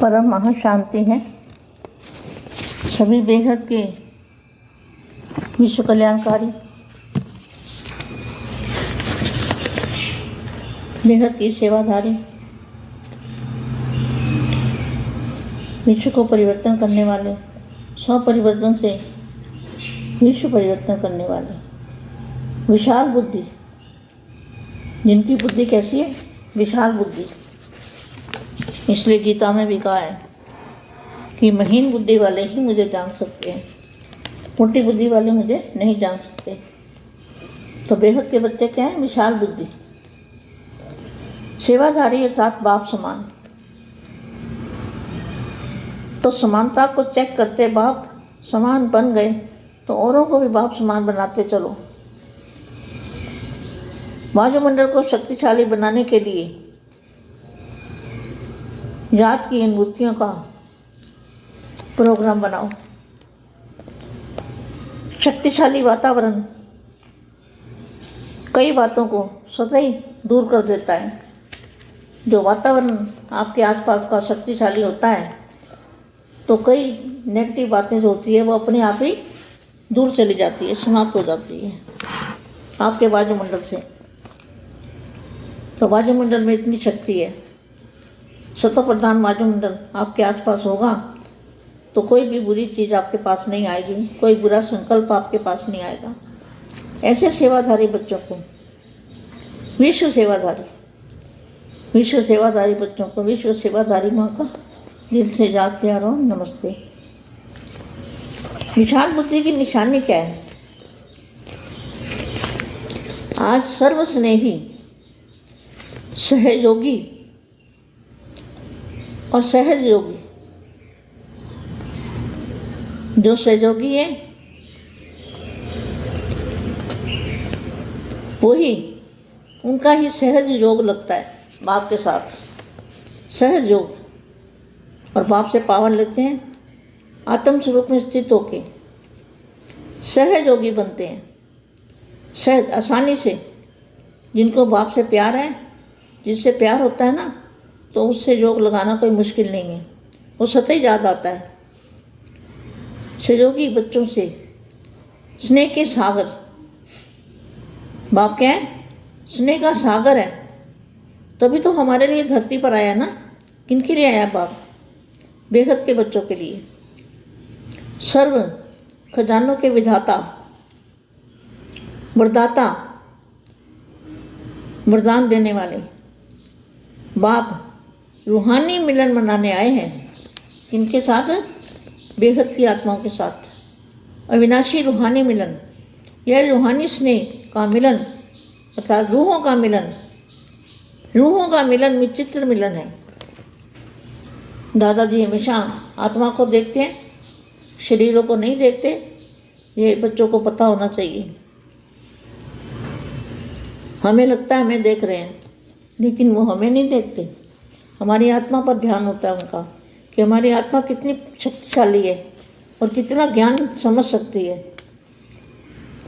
परम महाशांति है। सभी बेहद के विश्व कल्याणकारी बेहद की सेवाधारी, विश्व को परिवर्तन करने वाले स्व परिवर्तन से विश्व परिवर्तन करने वाले, विशाल बुद्धि। जिनकी बुद्धि कैसी है? विशाल बुद्धि। इसलिए गीता में भी कहा है कि महीन बुद्धि वाले ही मुझे जान सकते हैं। मोटी बुद्धि वाले मुझे नहीं जान सकते। तो बेहद के बच्चे क्या हैं? विशाल बुद्धि। सेवाधारी अर्थात बाप समान। तो समानता को चेक करते बाप समान बन गए तो औरों को भी बाप समान बनाते चलो। वायुमंडल को शक्तिशाली बनाने के लिए याद की इन मूर्तियों का प्रोग्राम बनाओ। शक्तिशाली वातावरण कई बातों को स्वतः ही दूर कर देता है। जो वातावरण आपके आसपास का शक्तिशाली होता है तो कई नेगेटिव बातें जो होती है, वो अपने आप ही दूर चली जाती है, समाप्त हो जाती है। आपके वायुमंडल से। तो वायुमंडल में इतनी शक्ति है। स्वतः प्रधान वायुमंडल आपके आसपास होगा तो कोई भी बुरी चीज़ आपके पास नहीं आएगी, कोई बुरा संकल्प आपके पास नहीं आएगा। ऐसे सेवाधारी बच्चों को, विश्व सेवाधारी विश्व सेवाधारी बच्चों को, विश्व सेवाधारी माँ का दिल से याद प्यार और नमस्ते। विशाल बुद्धि की निशानी क्या है? आज सर्व स्नेही सहयोगी और सहज योगी। जो सहयोगी है, वही उनका ही सहज योग लगता है, बाप के साथ। सहज योग। और बाप से पावन लेते हैं, आत्म स्वरूप में स्थित होके। सहज योगी बनते हैं। सहज, आसानी से। जिनको बाप से प्यार है जिससे प्यार होता है ना तो उससे योग लगाना कोई मुश्किल नहीं है। वो सतह याद आता है। सहयोगी बच्चों से, स्नेह के सागर। बाप क्या है? स्नेह का सागर है। तभी तो हमारे लिए धरती पर आया ना। किन के लिए आया बाप? बेहद के बच्चों के लिए। सर्व खजानों के विधाता, वरदाता, वरदान देने वाले। बाप रूहानी मिलन मनाने आए हैं। इनके साथ, बेहद की आत्माओं के साथ। अविनाशी रूहानी मिलन, यह रूहानी स्नेह का मिलन, अर्थात रूहों का मिलन, रूहों का मिलन विचित्र मिलन है। दादाजी हमेशा आत्मा को देखते हैं, शरीरों को नहीं देखते, ये बच्चों को पता होना चाहिए। हमें लगता है हमें देख रहे हैं, लेकिन वो हमें नहीं देखते। हमारी आत्मा पर ध्यान होता है उनका, कि हमारी आत्मा कितनी शक्तिशाली है और कितना ज्ञान समझ सकती है।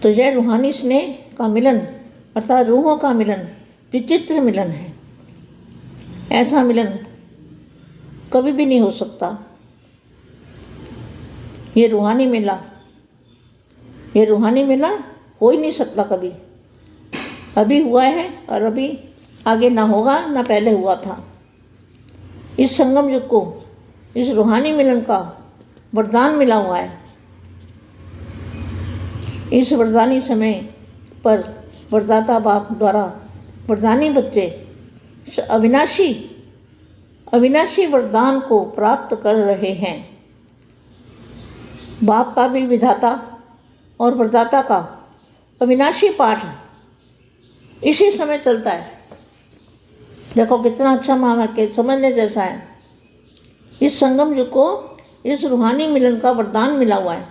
तो यह रूहानी स्नेह का मिलन, अर्थात रूहों का मिलन, विचित्र मिलन है। ऐसा मिलन कभी भी नहीं हो सकता। ये रूहानी मिला, ये रूहानी मिला हो ही नहीं सकता कभी। अभी हुआ है और अभी आगे ना होगा, ना पहले हुआ था। इस संगम युग को, इस रूहानी मिलन का वरदान मिला हुआ है। इस वरदानी समय पर वरदाता बाप द्वारा वरदानी बच्चे अविनाशी अविनाशी वरदान को प्राप्त कर रहे हैं। बाप का भी विधाता और वरदाता का अविनाशी पाठ इसी समय चलता है। देखो कितना अच्छा के समझने जैसा है। इस संगम युग को इस रूहानी मिलन का वरदान मिला हुआ है।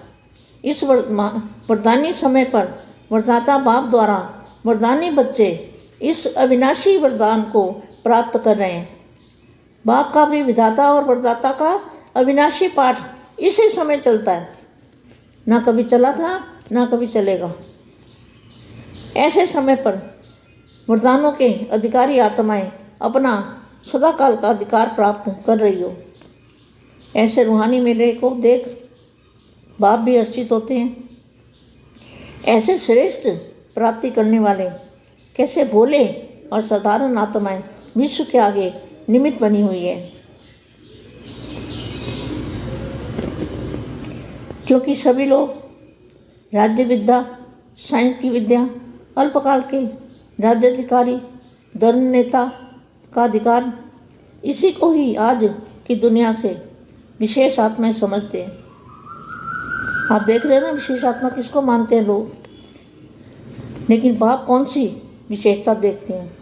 इस वरदानी समय पर वरदाता बाप द्वारा वरदानी बच्चे इस अविनाशी वरदान को प्राप्त कर रहे हैं। बाप का भी विधाता और वरदाता का अविनाशी पाठ इसी समय चलता है। ना कभी चला था, ना कभी चलेगा। ऐसे समय पर वरदानों के अधिकारी आत्माएँ अपना सदाकाल का अधिकार प्राप्त कर रही हो। ऐसे रूहानी मेले को देख बाप भी अर्चित होते हैं। ऐसे श्रेष्ठ प्राप्ति करने वाले कैसे भोले और साधारण आत्माएँ विश्व के आगे निमित्त बनी हुई है। क्योंकि सभी लोग राज्य विद्या, साइंस की विद्या, अल्पकाल के राज्याधिकारी, धर्म नेता का अधिकार। इसी को ही आज की दुनिया से विशेष आत्माएँ समझते हैं। आप देख रहे हैं ना, विशेष आत्मा किसको मानते हैं लोग? लेकिन बाप कौन सी विशेषता देखते हैं?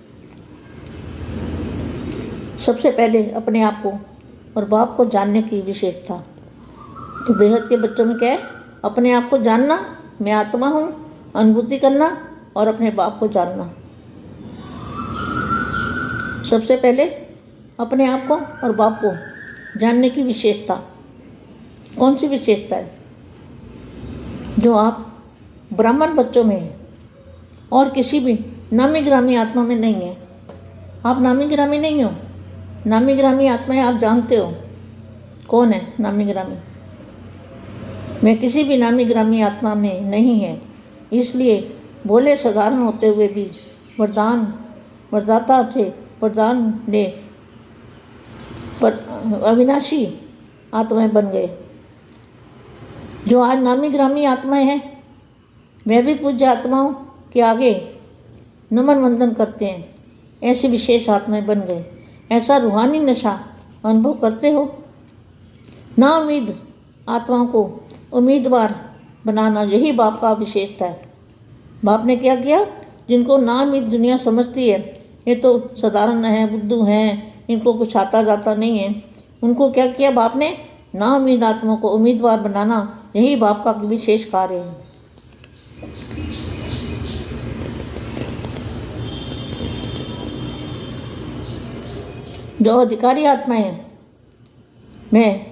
सबसे पहले अपने आप को और बाप को जानने की विशेषता। तो बेहद के बच्चों में क्या है? अपने आप को जानना, मैं आत्मा हूँ, अनुभूति करना और अपने बाप को जानना। सबसे पहले अपने आप को और बाप को जानने की विशेषता। कौन सी विशेषता है? जो आप ब्राह्मण बच्चों में है और किसी भी नामी ग्रामी आत्मा में नहीं है। आप नामी ग्रामी नहीं हो। नामी ग्रामी आत्माएँ आप जानते हो। कौन है नामी ग्रामी मैं किसी भी नामी ग्रामी आत्मा में नहीं है। इसलिए भोले साधारण होते हुए भी वरदान, वरदाता थे वरदान ने पर, अविनाशी आत्माएँ बन गए। जो आज नामी ग्रामी आत्माएँ हैं वे भी पूज्य आत्माओं के आगे नमन वंदन करते हैं। ऐसी विशेष आत्माएँ बन गए। ऐसा रूहानी नशा अनुभव करते हो। ना उम्मीद आत्माओं को उम्मीदवार बनाना यही बाप का विशेषता है। बाप ने क्या किया? जिनको ना उम्मीद दुनिया समझती है ये तो साधारण हैं, बुद्धू हैं, इनको कुछ आता जाता नहीं है। उनको क्या किया बाप ने? ना उम्मीद आत्माओं को उम्मीदवार बनाना, यही बाप का विशेष कार्य है। जो अधिकारी आत्मा है, मैं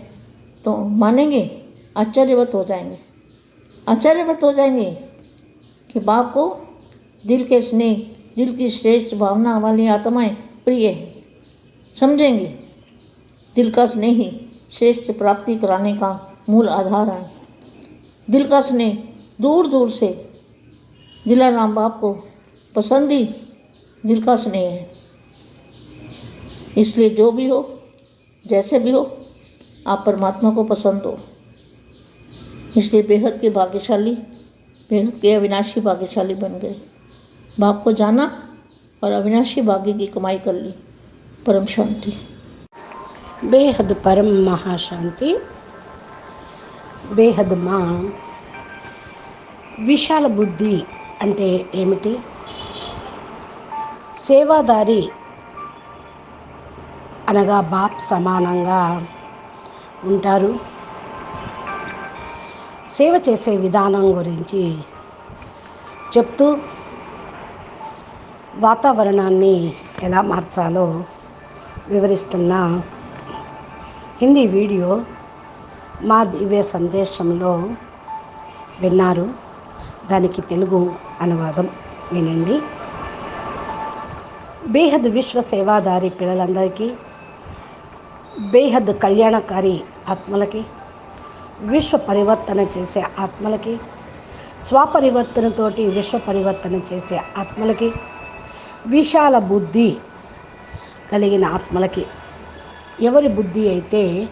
तो मानेंगे, आश्चर्यवत हो जाएँगे। आश्चर्यवत हो जाएँगे कि बाप को दिल के स्नेह दिल की श्रेष्ठ भावना वाली आत्माएँ प्रिय है। समझेंगे? दिल का स्नेह ही श्रेष्ठ प्राप्ति कराने का मूल आधार है। दिल का स्नेह दूर दूर से दिलाराम बाप को पसंद ही दिल का स्नेह है। इसलिए जो भी हो, जैसे भी हो, आप परमात्मा को पसंद हो। इसलिए बेहद के भाग्यशाली, बेहद के अविनाशी भाग्यशाली बन गए। बाप को जाना और अविनाशी भाग्य की कमाई कर ली परम शांति బేహద్ పరం మహాశాంతి బేహద్ మా విశాల బుద్ధి అంటే ఏమిటి సేవాదారి అనగా బాప్ సమానంగా ఉంటారు సేవ చేసే విధానం గురించి చెప్తూ వాతావరణాన్ని ఎలా మార్చాలో వివరిస్తున్న హిందీ వీడియో మా దివ్య సందేశంలో విన్నారు. దానికి తెలుగు అనువాదం వినండి. బేహద్ విశ్వ సేవాదారి పిల్లలందరికీ బేహద్ కళ్యాణకారి ఆత్మలకి విశ్వ పరివర్తన చేసే ఆత్మలకి స్వపరివర్తనతోటి విశ్వ పరివర్తన చేసే ఆత్మలకి విశాల బుద్ధి కలిగిన ఆత్మలకి. ఎవరి బుద్ధి అయితే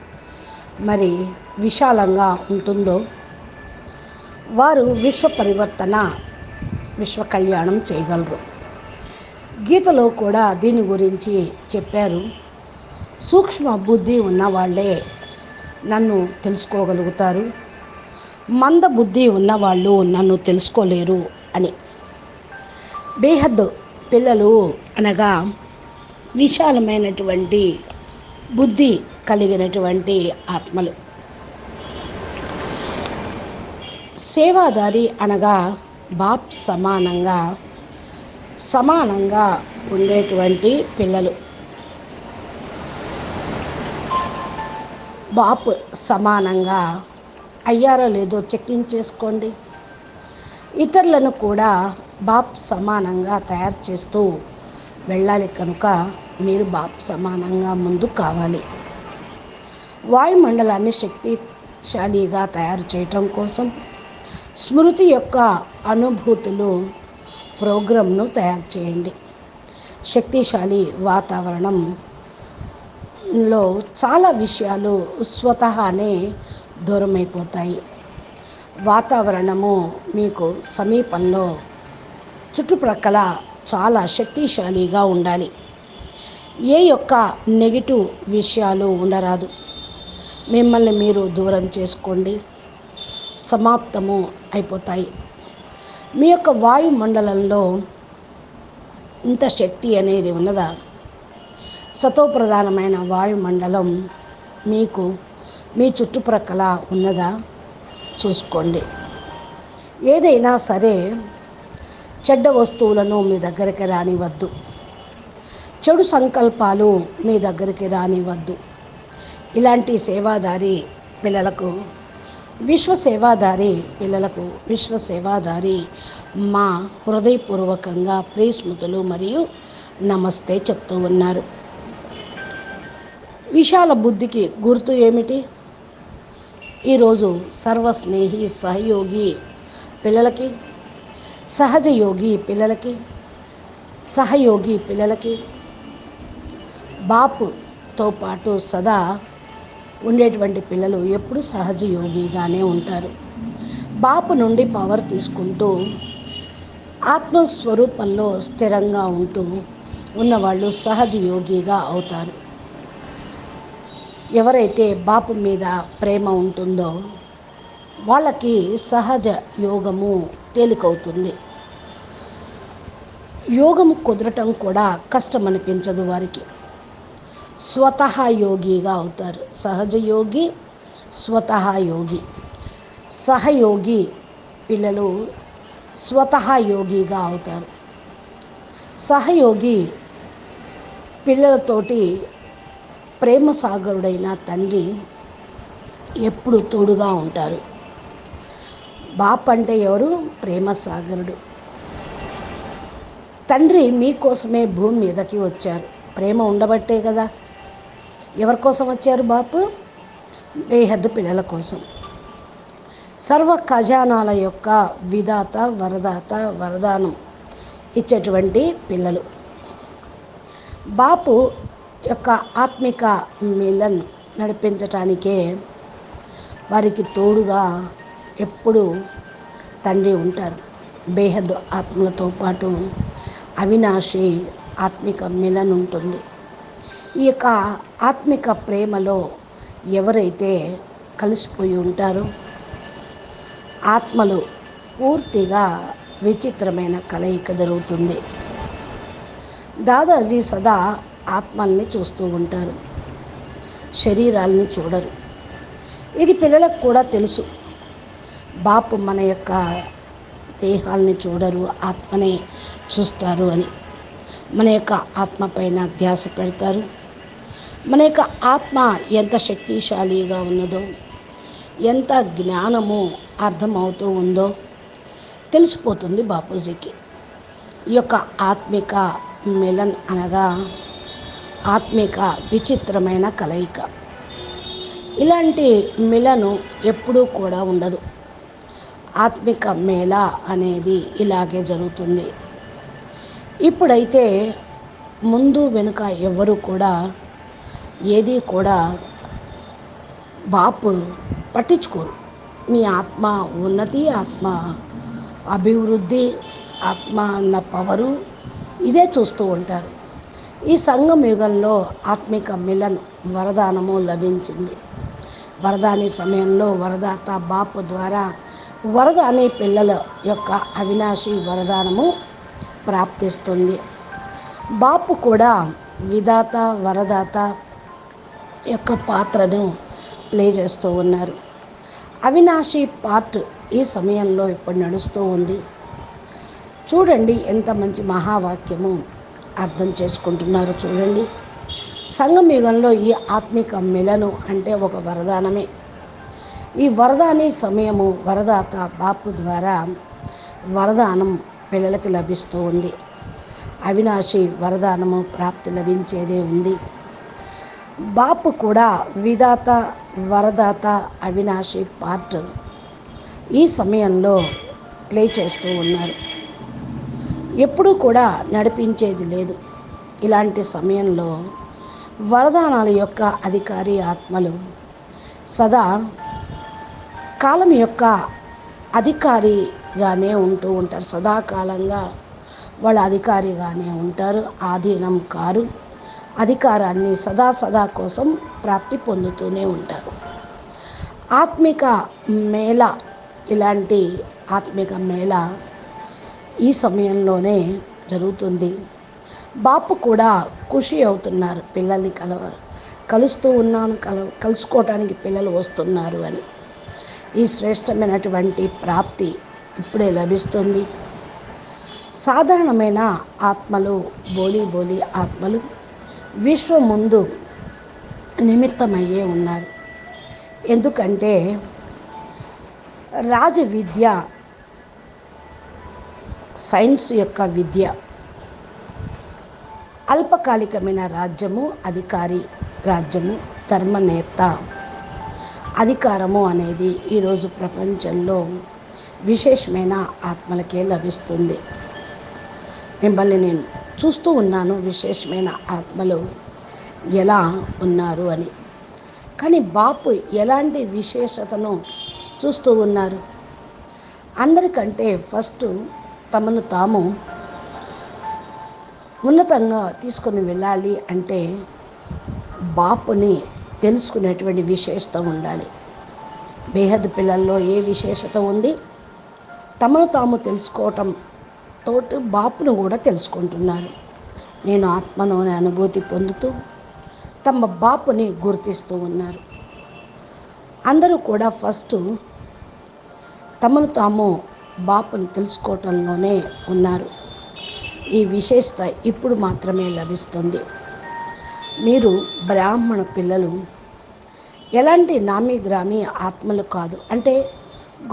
మరి విశాలంగా ఉంటుందో వారు విశ్వ పరివర్తన విశ్వ కళ్యాణం చేయగలరు. గీతలో కూడా దీని గురించి చెప్పారు. సూక్ష్మ బుద్ధి ఉన్నవాళ్ళే నన్ను తెలుసుకోగలుగుతారు. మంద బుద్ధి ఉన్నవాళ్ళు నన్ను తెలుసుకోలేరు అని. బేహద్ పిల్లలు అనగా విశాలమైనటువంటి బుద్ధి కలిగినటువంటి ఆత్మలు. సేవాదారి అనగా బాప్ సమానంగా సమానంగా ఉండేటువంటి పిల్లలు. బాప్ సమానంగా అయ్యారో లేదో చెకింగ్ చేసుకోండి. ఇతరులను కూడా బాప్ సమానంగా తయారు చేస్తూ వెళ్ళాలి కనుక మీరు బాప్ సమానంగా ముందు కావాలి. వాయుమండలాన్ని శక్తిశాలిగా తయారు చేయటం కోసం స్మృతి యొక్క అనుభూతులు ప్రోగ్రాంను తయారు చేయండి. శక్తిశాలి వాతావరణంలో చాలా విషయాలు స్వతహానే దూరమైపోతాయి. వాతావరణము మీకు సమీపంలో చుట్టుప్రక్కల చాలా శక్తిశాలిగా ఉండాలి. ఏ యొక్క నెగిటివ్ విషయాలు ఉండరాదు. మిమ్మల్ని మీరు దూరం చేసుకోండి. సమాప్తము అయిపోతాయి. మీ యొక్క వాయుమండలంలో ఇంత శక్తి అనేది ఉన్నదా? సతోప్రధానమైన వాయుమండలం మీకు మీ చుట్టుప్రక్కల ఉన్నదా? చూసుకోండి. ఏదైనా సరే చెడ్డ వస్తువులను మీ దగ్గరికి రానివద్దు చెడు సంకల్పాలు మీ దగ్గరికి రానివద్దు ఇలాంటి సేవాదారి పిల్లలకు విశ్వ సేవాదారి పిల్లలకు విశ్వ సేవాదారి మా హృదయపూర్వకంగా ప్రేస్మృతులు మరియు నమస్తే చెప్తూ ఉన్నారు. విశాల బుద్ధికి గుర్తు ఏమిటి? ఈరోజు సర్వస్నేహి సహయోగి పిల్లలకి సహజ యోగి పిల్లలకి సహయోగి పిల్లలకి బాపుతో పాటు సదా ఉండేటువంటి పిల్లలు ఎప్పుడు సహజ యోగిగానే ఉంటారు. బాపు నుండి పవర్ తీసుకుంటూ ఆత్మస్వరూపంలో స్థిరంగా ఉంటూ ఉన్నవాళ్ళు సహజ యోగిగా అవుతారు. ఎవరైతే బాపు మీద ప్రేమ ఉంటుందో వాళ్ళకి సహజ యోగము తేలికవుతుంది. యోగము కుదరటం కూడా కష్టం అనిపించదు వారికి. స్వతహా యోగిగా అవుతారు. సహజ యోగి స్వతహా యోగి. సహయోగి పిల్లలు స్వతహా యోగిగా అవుతారు. సహయోగి పిల్లలతోటి ప్రేమ సాగరుడైన తండ్రి ఎప్పుడు తోడుగా ఉంటారు. బాప్ అంటే ఎవరు? ప్రేమ సాగరుడు తండ్రి మీకోసమే భూమి మీదకి వచ్చారు. ప్రేమ ఉండబట్టే కదా. ఎవరి కోసం వచ్చారు బాపు? బేహద్దు పిల్లల కోసం. సర్వ ఖజానాల యొక్క విధాత వరదాత వరదానం ఇచ్చేటువంటి పిల్లలు. బాపు యొక్క ఆత్మిక మిలన్ నడిపించటానికే వారికి తోడుగా ఎప్పుడు తండ్రి ఉంటారు. బేహద్ ఆత్మలతో పాటు అవినాశి ఆత్మిక మిలన్ ఉంటుంది. ఈ యొక్క ఆత్మిక ప్రేమలో ఎవరైతే కలిసిపోయి ఉంటారో ఆత్మలు పూర్తిగా విచిత్రమైన కలయిక జరుగుతుంది. దాదాజీ సదా ఆత్మల్ని చూస్తూ ఉంటారు. శరీరాల్ని చూడరు. ఇది పిల్లలకు కూడా తెలుసు. బాపు మన యొక్క దేహాల్ని చూడరు ఆత్మనే చూస్తారు అని. మన యొక్క ఆత్మ పైన ధ్యాస పెడతారు. మన యొక్క ఆత్మ ఎంత శక్తిశాలిగా ఉన్నదో ఎంత జ్ఞానము అర్థమవుతూ ఉందో తెలిసిపోతుంది బాపూజీకి. ఈ యొక్క ఆత్మిక మిలన్ అనగా ఆత్మిక విచిత్రమైన కలయిక. ఇలాంటి మిలను ఎప్పుడూ కూడా ఉండదు. ఆత్మిక మేళ అనేది ఇలాగే జరుగుతుంది. ఇప్పుడైతే ముందు వెనుక ఎవరు కూడా ఏది కూడా బాపు పట్టించుకోరు. మీ ఆత్మ ఉన్నతి ఆత్మ అభివృద్ధి ఆత్మ అన్న పవరు ఇదే చూస్తూ ఉంటారు. ఈ సంఘం యుగంలో ఆత్మిక మిలన్ వరదానము లభించింది. వరదాని సమయంలో వరదాత బాపు ద్వారా వరద అనే పిల్లల యొక్క అవినాశి వరదానము ప్రాప్తిస్తుంది. బాపు కూడా విధాత వరదాత యొక్క పాత్రను ప్లే చేస్తూ ఉన్నారు. అవినాశి పార్ట్ ఈ సమయంలో ఇప్పుడు నడుస్తూ ఉంది. చూడండి ఎంత మంచి మహావాక్యము అర్థం చేసుకుంటున్నారు చూడండి. సంగం యుగంలో ఈ ఆత్మిక మిలను అంటే ఒక వరదానమే. ఈ వరదాని సమయము వరదాత బాపు ద్వారా వరదానం పిల్లలకి లభిస్తూ ఉంది. అవినాశి వరదానము ప్రాప్తి లభించేదే ఉంది. బాపు కూడా విధాత వరదాత అవినాశి పార్ట్ ఈ సమయంలో ప్లే చేస్తూ ఉన్నారు. ఎప్పుడూ కూడా నడిపించేది లేదు. ఇలాంటి సమయంలో వరదానాల యొక్క అధికారి ఆత్మలు సదా కాలం యొక్క అధికారిగానే ఉంటూ ఉంటారు. సదాకాలంగా వాళ్ళ అధికారిగానే ఉంటారు. ఆధీనం కారు. అధికారాన్ని సదా సదా కోసం ప్రాప్తి పొందుతూనే ఉంటారు. ఆత్మిక మేళ ఇలాంటి ఆత్మిక మేళ ఈ సమయంలోనే జరుగుతుంది. బాపు కూడా ఖుషి అవుతున్నారు. పిల్లల్ని కలవ కలుస్తూ ఉన్నాను. కల కలుసుకోవటానికి పిల్లలు వస్తున్నారు అని. ఈ శ్రేష్టమైనటువంటి ప్రాప్తి ఇప్పుడే లభిస్తుంది. సాధారణమైన ఆత్మలు బోలి బోలి ఆత్మలు విశ్వం ముందు నిమిత్తమయ్యే ఉన్నారు. ఎందుకంటే రాజ విద్య సైన్స్ యొక్క విద్య అల్పకాలికమైన రాజ్యము అధికారి రాజ్యము ధర్మనేత అధికారము అనేది ఈరోజు ప్రపంచంలో విశేషమైన ఆత్మలకే లభిస్తుంది. మిమ్మల్ని నేను చూస్తూ ఉన్నాను విశేషమైన ఆత్మలు ఎలా ఉన్నారు అని. కానీ బాపు ఎలాంటి విశేషతను చూస్తూ ఉన్నారు? అందరికంటే ఫస్ట్ తమను తాము ఉన్నతంగా తీసుకొని వెళ్ళాలి అంటే బాపుని తెలుసుకునేటువంటి విశేషత ఉండాలి. బేహద్ పిల్లల్లో ఏ విశేషత ఉంది? తమను తాము తెలుసుకోవటం తోటి బాపును కూడా తెలుసుకుంటున్నారు. నేను ఆత్మను అనే అనుభూతి పొందుతూ తమ బాపుని గుర్తిస్తూ ఉన్నారు. అందరూ కూడా ఫస్ట్ తమను తాము బాపుని తెలుసుకోవటంలోనే ఉన్నారు. ఈ విశేషత ఇప్పుడు మాత్రమే లభిస్తుంది. మీరు బ్రాహ్మణ పిల్లలు ఎలాంటి నామీ గ్రామీ ఆత్మలు కాదు. అంటే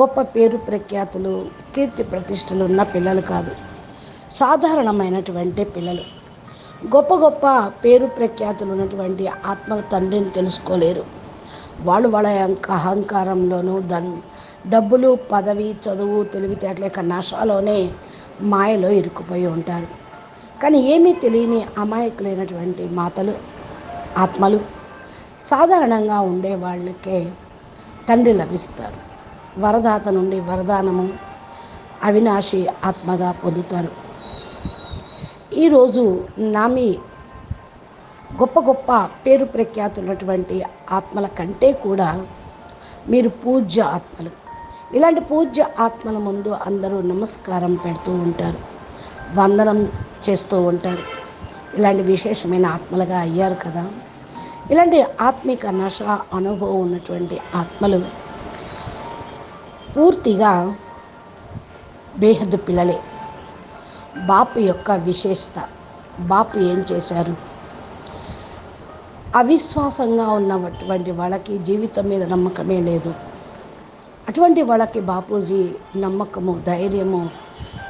గొప్ప పేరు ప్రఖ్యాతులు కీర్తి ప్రతిష్టలు ఉన్న పిల్లలు కాదు. సాధారణమైనటువంటి పిల్లలు. గొప్ప గొప్ప పేరు ప్రఖ్యాతులు ఉన్నటువంటి ఆత్మల తండ్రిని తెలుసుకోలేరు. వాళ్ళు వాళ్ళ యొక్క అహంకారంలోనూ దన్ డబ్బులు పదవి చదువు తెలివితేటల యొక్క నషాలోనే మాయలో ఇరుక్కుపోయి ఉంటారు. కానీ ఏమీ తెలియని అమాయకులైనటువంటి మాతలు ఆత్మలు సాధారణంగా ఉండే వాళ్ళకే తండ్రి లభిస్తారు. వరదాత నుండి వరదానము అవినాశి ఆత్మగా పొందుతారు. ఈరోజు నామి గొప్ప గొప్ప పేరు ప్రఖ్యాతున్నటువంటి ఆత్మల కంటే కూడా మీరు పూజ్య ఆత్మలు. ఇలాంటి పూజ్య ఆత్మల ముందు అందరూ నమస్కారం పెడుతూ ఉంటారు. వందనం చేస్తూ ఉంటారు. ఇలాంటి విశేషమైన ఆత్మలుగా అయ్యారు కదా. ఇలాంటి ఆత్మిక నశ అనుభవం ఉన్నటువంటి ఆత్మలు పూర్తిగా బేహద్దు పిల్లలే. బాపు యొక్క విశేషత బాపు ఏం చేశారు? అవిశ్వాసంగా ఉన్నటువంటి వాళ్ళకి జీవితం మీద నమ్మకమే లేదు. అటువంటి వాళ్ళకి బాపూజీ నమ్మకము ధైర్యము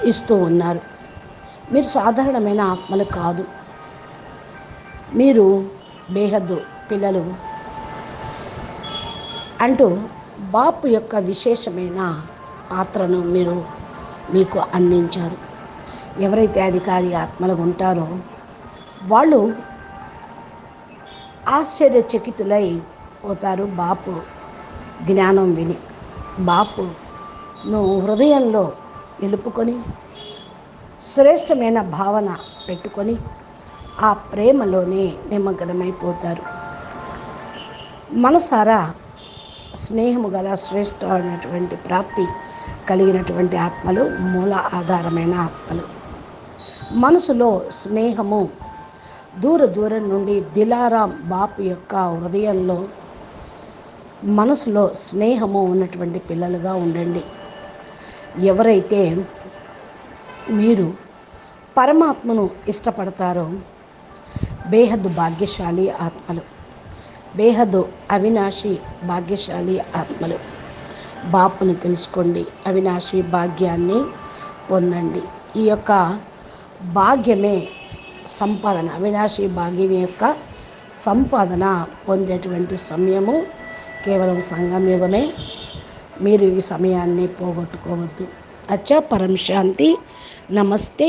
ఇస్తూ ఉన్నారు. మీరు సాధారణమైన ఆత్మలు కాదు. మీరు బేహద్దు పిల్లలు అంటూ బాపు యొక్క విశేషమైన పాత్రను మీరు మీకు అందించారు. ఎవరైతే అధికారి ఆత్మలు ఉంటారో వాళ్ళు ఆశ్చర్యచకితులై పోతారు బాపు జ్ఞానం విని. బాపును హృదయంలో నిలుపుకొని శ్రేష్టమైన భావన పెట్టుకొని ఆ ప్రేమలోనే నిమగ్నమైపోతారు. మనసారా స్నేహము గల శ్రేష్టమైనటువంటి ప్రాప్తి కలిగినటువంటి ఆత్మలు మూల ఆధారమైన ఆత్మలు. మనసులో స్నేహము దూర దూరం నుండి దిలారాం బాపు యొక్క హృదయంలో మనసులో స్నేహము ఉన్నటువంటి పిల్లలుగా ఉండండి. ఎవరైతే మీరు పరమాత్మను ఇష్టపడతారో బేహద్దు భాగ్యశాలి ఆత్మలు. బేహద్దు అవినాశి భాగ్యశాలి ఆత్మలు. బాపును తెలుసుకోండి. అవినాశి భాగ్యాన్ని పొందండి. ఈ యొక్క భాగ్యమే సంపాదన. అవినాశి భాగ్యం యొక్క సంపాదన పొందేటువంటి సమయము కేవలం సంగమయుగమే మీరు ఈ సమయాన్ని పోగొట్టుకోవద్దు. అచ్చా పరం శాంతి. నమస్తే.